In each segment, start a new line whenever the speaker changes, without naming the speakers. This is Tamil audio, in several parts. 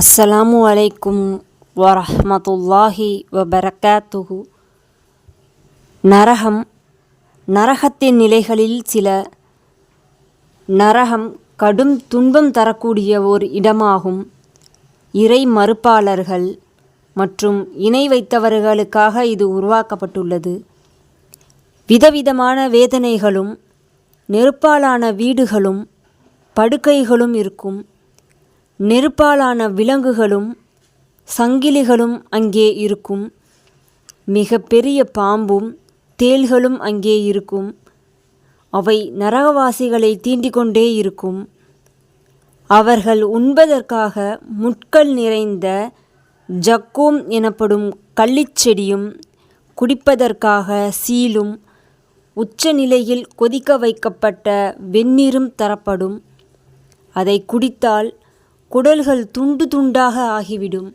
அஸ்ஸலாமு அலைக்கும் வரஹ்மத்துல்லாஹி வபரகாத்துஹு நரகம் நரகத்தின் நிலைகளில் சில நரகம் கடும் துன்பம் தரக்கூடிய ஓர் இடமாகும். இறை மறுப்பாளர்கள் மற்றும் இணை வைத்தவர்களுக்காக இது உருவாக்கப்பட்டுள்ளது. விதவிதமான வேதனைகளும் நெருப்பாலான வீடுகளும் படுக்கைகளும் இருக்கும். நெருப்பாலான விலங்குகளும் சங்கிலிகளும் அங்கே இருக்கும். மிக பெரிய பாம்பும் தேள்களும் அங்கே இருக்கும். அவை நரகவாசிகளை தீண்டிக் கொண்டே இருக்கும். அவர்கள் உண்பதற்காக முட்கள் நிறைந்த ஜக்கோம் எனப்படும் கள்ளிச்செடியும் குடிப்பதற்காக சீலும் உச்சநிலையில் கொதிக்க வைக்கப்பட்ட வெந்நீரும் தரப்படும். அதை குடித்தால் குடல்கள் துண்டு துண்டாக ஆகிவிடும்.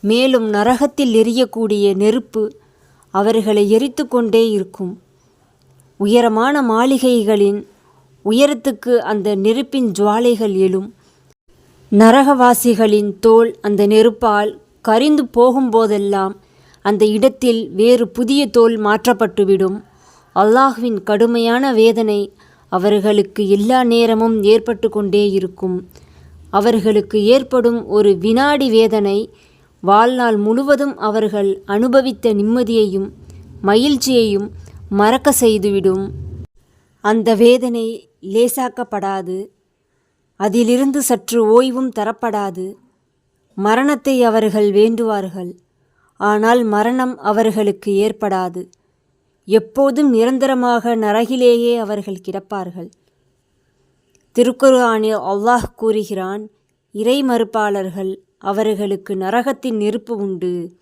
மேலும் நரகத்தில் எரியக்கூடிய நெருப்பு அவர்களை எரித்து கொண்டே இருக்கும். உயரமான மாளிகைகளின் உயரத்துக்கு அந்த நெருப்பின் ஜுவாலைகள் எழும். நரகவாசிகளின் தோல் அந்த நெருப்பால் கரிந்து போகும்போதெல்லாம் அந்த இடத்தில் வேறு புதிய தோல் மாற்றப்பட்டுவிடும். அல்லாஹ்வின் கடுமையான வேதனை அவர்களுக்கு எல்லா நேரமும் ஏற்பட்டு கொண்டே இருக்கும். அவர்களுக்கு ஏற்படும் ஒரு வினாடி வேதனை வாழ்நாள் முழுவதும் அவர்கள் அனுபவித்த நிம்மதியையும் மகிழ்ச்சியையும் மறக்க செய்துவிடும். அந்த வேதனை லேசாக்கப்படாது. அதிலிருந்து சற்று ஓய்வும் தரப்படாது. மரணத்தை அவர்கள் வேண்டுவார்கள். ஆனால் மரணம் அவர்களுக்கு ஏற்படாது. எப்போதும் நிரந்தரமாக நரகிலேயே அவர்கள் கிடப்பார்கள். திருக்குர்ஆனில் அல்லாஹ் கூறுகிறான் இறை மறுப்பாளர்கள் அவர்களுக்கு நரகத்தின் நெருப்பு உண்டு.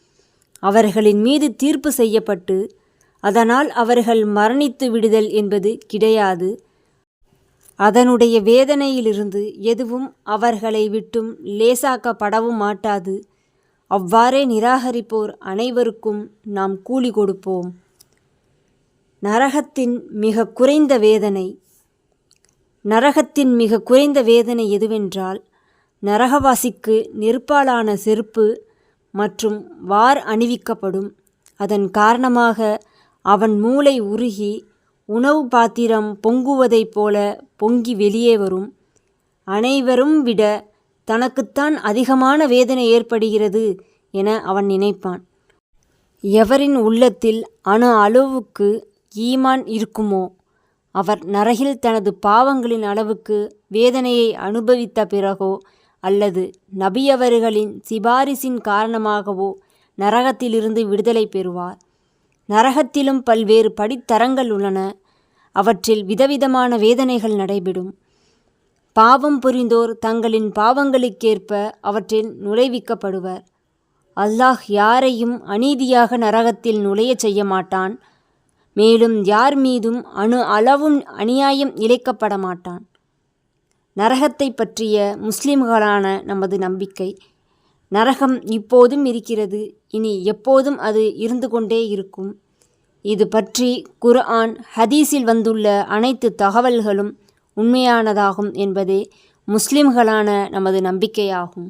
அவர்களின் மீது தீர்ப்பு செய்யப்பட்டு அதனால் அவர்கள் மரணித்து விடுதல் என்பது கிடையாது. அதனுடைய வேதனையிலிருந்து எதுவும் அவர்களை விட்டும் லேசாக்கப்படவும் மாட்டாது. அவ்வாறே நிராகரிப்போர் அனைவருக்கும் நாம் கூலி கொடுப்போம். நரகத்தின் மிக குறைந்த வேதனை நரகத்தின் மிக குறைந்த வேதனை எதுவென்றால் நரகவாசிக்கு நெருப்பாலான செருப்பு மற்றும் வார் அணிவிக்கப்படும். அதன் காரணமாக அவன் மூளை உருகி உணவு பாத்திரம் பொங்குவதைப் போல பொங்கி வெளியே வரும். அனைவரும் விட தனக்குத்தான் அதிகமான வேதனை ஏற்படுகிறது என அவன் நினைப்பான். எவரின் உள்ளத்தில் அணு அளவுக்கு ஈமான் இருக்குமோ? அவர் நரகில் தனது பாவங்களின் அளவுக்கு வேதனையை அனுபவித்த பிறகோ அல்லது நபியவர்களின் சிபாரிசின் காரணமாகவோ நரகத்திலிருந்து விடுதலை பெறுவார். நரகத்திலும் பல்வேறு படித்தரங்கள் உள்ளன. அவற்றில் விதவிதமான வேதனைகள் நடைபெறும். பாவம் புரிந்தோர் தங்களின் பாவங்களுக்கேற்ப அவற்றில் நுழைவிக்கப்படுவர். அல்லாஹ் யாரையும் அநீதியாக நரகத்தில் நுழையச் செய்ய மாட்டான் மேலும் யார் மீதும் அணு அளவும் அநியாயம் இழைக்கப்பட மாட்டான் நரகத்தை பற்றிய முஸ்லிம்களான நமது நம்பிக்கை. நரகம் இப்போதும் இருக்கிறது. இனி எப்போதும் அது இருந்து கொண்டே இருக்கும். இது பற்றி குர்ஆன் ஹதீஸில் வந்துள்ள அனைத்து தகவல்களும் உண்மையானதாகும் என்பதே முஸ்லிம்களான நமது நம்பிக்கையாகும்.